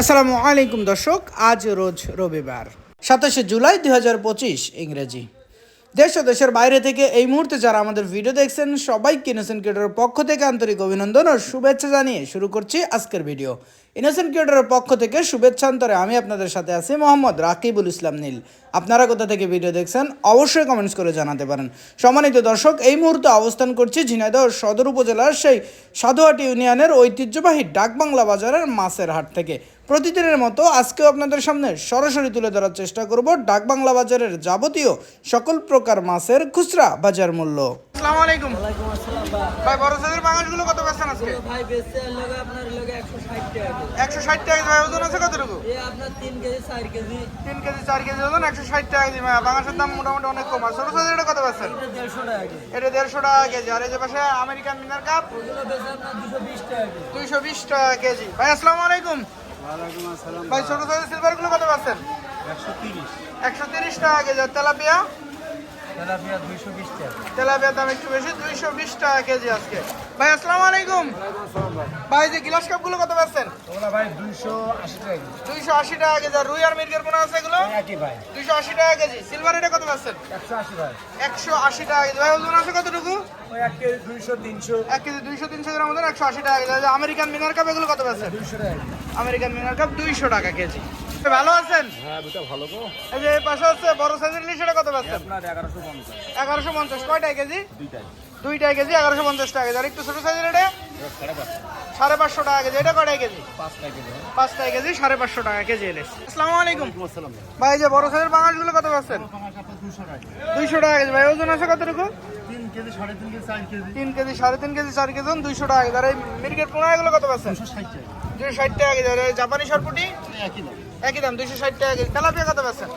আসসালামু আলাইকুম দর্শক, আজ রোজ রবিবার, সাতাশে জুলাই দুই হাজার পঁচিশ ইংরেজি। দেশ ও দেশের বাইরে থেকে এই মুহূর্তে যারা আমাদের ভিডিও দেখছেন সবাইকে ইনোসেন্ট ক্রিয়েটরের পক্ষ থেকে আন্তরিক অভিনন্দন ও শুভেচ্ছা জানিয়ে শুরু করছি আজকের ভিডিও ইনোসেন্ট ক্রিয়েটরের পক্ষ থেকে শুভেচ্ছান্তরে আমি আপনাদের সাথে আছি মোহাম্মদ রাকিবুল ইসলাম নীল। আপনারা কোথা থেকে ভিডিও দেখছেন, অবশ্যই কমেন্টস করে জানাতে পারেন। সম্মানিত দর্শক, এই মুহূর্তে অবস্থান করছি ঝিনাইদহ সদর উপজেলার সেই সাধুহাটি ইউনিয়নের ঐতিহ্যবাহী ডাকবাংলা বাজারের মাছের হাট থেকে। প্রতিদিনের মতো আজকেও আপনাদের সামনে সরাসরি তুলে ধরার চেষ্টা করব ডাক বাংলা বাজারের যাবতীয় সকল প্রকার মাছের খুচরা বাজার মূল্য। আসসালামু আলাইকুম। ভাই। ভাই বড় সাইজের মাছগুলো কত বেচছেন আজকে? ভাই বেচছে লগে আপনার লগে 160 টাকা ভাই ওজন আছে কতটুকু? এ আপনার 3 কেজি 4 কেজি। তিন কেজি চার কেজি ওজন টাকা কেজি। ভাই বাংলাদেশের দাম মোটামুটি অনেক কম। আর ছোট সাইজের এটা কত বেচছেন? এটা 150 টাকা কেজি। এটা দেড়শো টাকা কেজি। আর এই যে পাশে আমেরিকান মিনার কাপ ওগুলো বেচে আপনার 220 টাকা কেজি। দুইশো বিশ টাকা কেজি। ভাই আসসালামু আলাইকুম। ভাই ছোট সাইজের সিলভার কত পাচ্ছেন? একশো তিরিশ। টাকা কেজি। তেলাপিয়া? তেলাপিয়া দুইশো বিশ টাকা। তেলাপিয়ার দাম একটু বেশি দুইশো বিশ টাকা কেজি আজকে। ভাই আসসালামু আলাইকুম। ভাই। যে গ্লাস কাপগুলো কত পাচ্ছেন ওগুলো ভাই দুইশো আশি টাকা কেজি। দুইশো আশি টাকা কেজি। রুই আর মির্গের পোনা আছে এগুলো? একই ভাই। দুইশো আশি টাকা কেজি। সিলভার এটা কত পাচ্ছেন একশো আশি ভাই। একশো আশি টাকা কেজি। ভাই ওজন আছে কতটুকু? ওই এক কেজি দুইশো তিনশো। এক কেজি দুইশো তিনশো গ্রাম ওজন একশো আশি টাকা কেজি। আর আমেরিকান মিনার কাপ এগুলো কত পাচ্ছেন দুইশো টাকা আমেরিকান মিনার কাপ দুইশো টাকা কেজি। ভালো আছেন? হ্যাঁ দুটা ভালো গো। এই যে পাশে হচ্ছে বড় সাইজের ইলিশ এটা কত পাচ্ছেন আপনার এগারোশো পঞ্চাশ। এগারোশো পঞ্চাশ। কয়টায় কেজি? দুইটাই। দুইটায় কেজি, এগারোশো পঞ্চাশ টাকা কেজি। আর একটু ছোট সাইজের এটা? সাড়ে পাঁচশো টাকা কেজি। এটা কয়টায় কেজি? পাঁচ কেজি পাঁচটায় কেজি, সাড়ে পাঁচশো টাকা কেজি ইলিশ আসসালামু আলাইকুম। ভাই যে বড় সাইজের বাঙালিগুলো কত পাচ্ছেন? দুইশো টাকা কেজি। ভাই, ওজন আছে কতটুকু? তিন কেজি, সাড়ে তিন কেজি, চার কেজি দুইশো টাকা কেজি। আর এই মির্গেট পোনা এগুলো কত পাচ্ছেন? দুশো ষাট টাকা। কেজি। আর জাপানি সরপুটি? একই দাম একই দাম দুইশো ষাট টাকা কেজি। তেলাপিয়া কত পাচ্ছেন?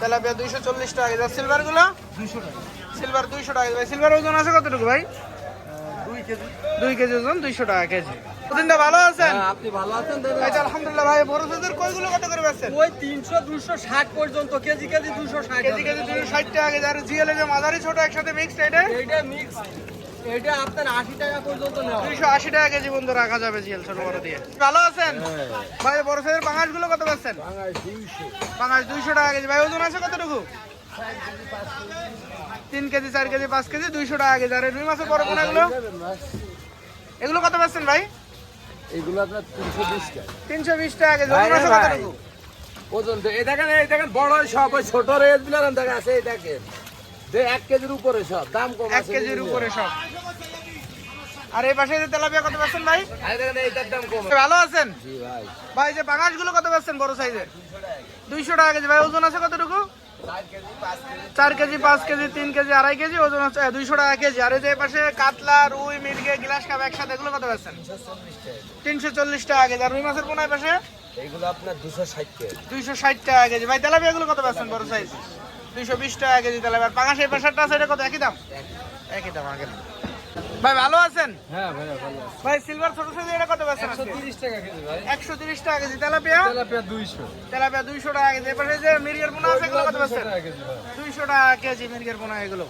তেলাপিয়া দুইশো চল্লিশ টাকা কেজি। আর সিলভারগুলো? দুইশো টাকা সিলভার দুইশো টাকা ভাই সিলভার ওজন আছে কতটুকু ভাই? দুই কেজি ওজন দুইশো টাকা কেজি। প্রতিদিনটা ভালো আছেন? আপনি ভালো আছেন আলহামদুলিল্লাহ ভাই বড় সাইজের কইগুলো কত করে পাচ্ছেন? ওই 300 260 পর্যন্ত কেজি কেজি 260 কেজি কেজি দুইশো ষাট টাকা কেজি। আর জিএল যে মাঝারি ছোট একসাথে মিক্সড এটা মিক্স এটা আপনার 80 টাকা পর্যন্ত নেওয়া। দুইশো আশি টাকা কেজি বন্ধু রাখা যাবে জিএল ছোট বড় দিয়ে। ভালো আছেন? ভাই বড় সাইজের পাঙাশগুলো কত পাচ্ছেন? পাঙাশ টাকা কেজি। ভাই ওজন আছে কতটুকু? তিন কেজি চার কেজি পাঁচ কেজি দুইশো টাকা কেজি। আর রুই মাছের বড় কোনা এগুলো এগুলো কত পাচ্ছেন ভাই? এইগুলো আপনার তিনশো বিশ টাকা। তিনশো বিশ টাকা কেজি। ওজন আছে কতটুকু? ওজন তো এই দেখেন এই দেখেন বড় সব ছোট রেট বিলাম দেখা আছে এই দেখেন। যে এক কেজির উপরে সব দাম কম এক কেজির উপরে সব। আর এই পাশে যে তেলাপিয়া কত পাচ্ছেন ভাই? এইটার দাম কম। ভালো আছেন? জি ভাই। ভাই যে বাঙাশগুলো কত পাচ্ছেন বড় সাইজের? দুইশো টাকা কেজি। ভাই ওজন আছে কতটুকু? চার কেজি পাঁচ কেজি। তিন কেজি আড়াই কেজি ওজন হচ্ছে দুইশো টাকা কেজি। আর এই যে পাশে কাতলা রুই মির্গে গ্লাস কাপ একসাথে এগুলো কত পাচ্ছেন? তিনশো চল্লিশ টাকা কেজি। আর রুই মাছের কোনায় পাশে? এইগুলো আপনার দুশো ষাট টাকা দুইশো ষাট টাকা কেজি। ভাই তেলাপিয়া গুলো কত পাচ্ছেন বড় সাইজ? দুইশো বিশ টাকা কেজি তেলাপিয়া পাঙাশ এই পাশেরটা আছে এটা কত? একই দাম? একই দাম আগে ভাই ভালো আছেন? হ্যাঁ ভাই ভালো ভাই সিলভার ছোট সাইজ এটা কত পাচ্ছেন 130 টাকা কেজি ভাই। একশো তিরিশ টাকা কেজি। তেলাপিয়া? তেলাপিয়া 200 তেলাপিয়া দুইশো টাকা কেজি। এপাশে যে মিরিগের পোনা আছে এগুলো কত টাকা দুইশো টাকা কেজি মিরিগের পোনা এগুলো।